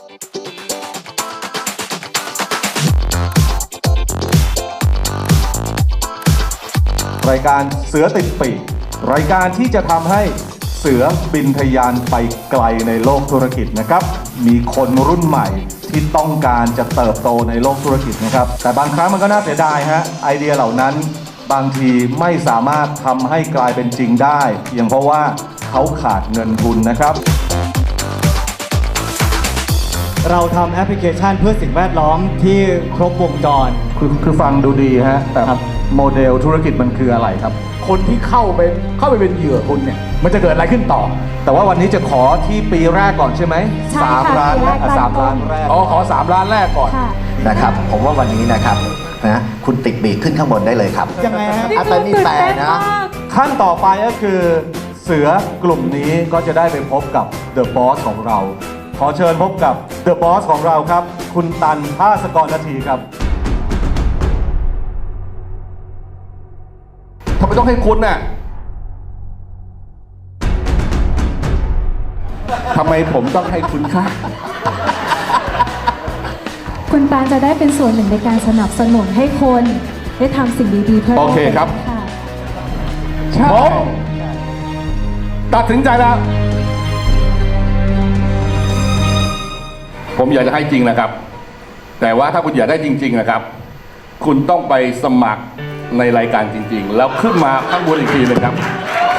รายการเสือติดปีกรายการที่จะทำให้เสือบินทะยานไปไกลในโลกธุรกิจนะครับ มีคนรุ่นใหม่ที่ต้องการจะเติบโตในโลกธุรกิจนะครับ แต่บางครั้งมันก็น่าเสียดายฮะไอเดียเหล่านั้นบางทีไม่สามารถทำให้กลายเป็นจริงได้เพียงเพราะว่าเขาขาดเงินทุนนะครับ เราทำแอปพลิเคชันเพื่อสิ่งแวดล้อมที่ครบวงจร คือคือฟังดูดีฮะ แต่ครับ โมเดลธุรกิจมันคืออะไรครับ คนที่เข้าไปเข้าไปเป็นเหยื่อคุณเนี่ย มันจะเกิดอะไรขึ้นต่อ แต่ว่าวันนี้จะขอที่ปีแรกก่อนใช่ไหมใช่สามค่ะล้านปีแรกอะสามตั้ล้างนต้นแรก อ๋อ ขอสามล้านแรกก่อน ค่ะ นะครับผมว่าวันนี้นะครับนะคุณติดปีกขึ้นข้างบนได้เลยครับยังไงฮะอัตนี่แต่นะ ขั้นต่อไปก็คือเสือกลุ่มนี้ก็จะได้ไปพบกับ The Boss ของเรา ขอเชิญพบกับ The Boss ของเราครับ คุณตันภาสกรนาทีครับทำไมต้องให้คุณน่ะทำไมผมต้องให้คุณคะคุณตาลจะได้เป็นส่วนหนึ่งในการสนับสนุนให้คนได้ทำสิ่งดีๆเพื่อโอเคครับค่ะผมตัดสินใจแล้ว ผมอยากจะให้จริงนะครับ แต่ว่าถ้าคุณอยากได้จริง ๆนะครับ คุณต้องไปสมัครในรายการจริง ๆ แล้วขึ้นมาข้างบนอีกทีเลยครับ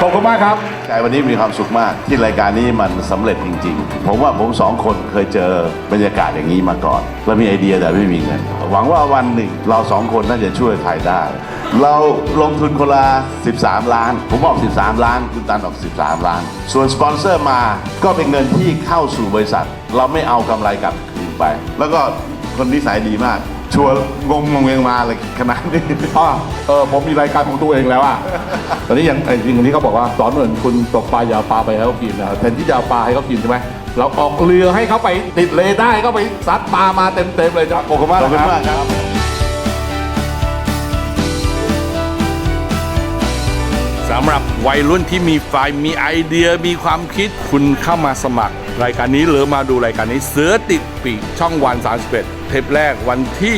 ขอบคุณมากครับ ใช่วันนี้มีความสุขมาก ที่รายการนี้มันสำเร็จจริง ๆ ผมว่าผมสองคนเคยเจอบรรยากาศอย่างนี้มาก่อนเรามีไอเดียแต่ไม่มีเงิน หวังว่าวันหนึ่งเราสองคนน่าจะช่วยไทยได้ เราลงทุนคนละ 13 ล้าน ผมบอก 13 ล้าน คุณตันออก 13 ล้าน ส่วนสปอนเซอร์มาก็เป็นเงินที่เข้าสู่บริษัท เราไม่เอากำไรกลับคืนไป แล้วก็คนนิสัยดีมาก ชวนงงงงเงมาเลยขนาดนี้อ่าเออผมมีรายการของตัวเองแล้วอะตอนนี้ยังไอ้จริงๆที่เขาบอกว่าสอนเหมือนคุณตกปลาอย่าเอาปลาไปให้เขากินนะแทนที่จะเอาปลาให้เขากินใช่ไหมเราออกเรือให้เขาไปติดเลได้ก็ไปซัดปลามาเต็มๆเลยจ้ะขอบคุณมากขอบคุณนะคมารักบครับ สำหรับวัยรุ่นที่มีไฟมีไอเดียมีความคิดคุณเข้ามาสมัคร รายการนี้หรือมาดูรายการนี้เสือติดปีกช่องวัน 31 เทปแรกวันที่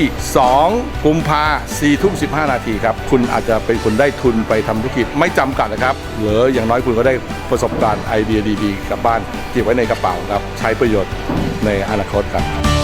2 กุมภาสี่ทุ่มสินาทีครับ คุณอาจจะเป็นคนได้ทุนไปทำธุรกิจไม่จำกัดนะครับหรืออย่างน้อยคุณก็ได้ประสบการณ์ไอเดียดีๆกลับบ้านเก็บไว้ในกระเป๋าครับ ใช้ประโยชน์ในอนาคตครับ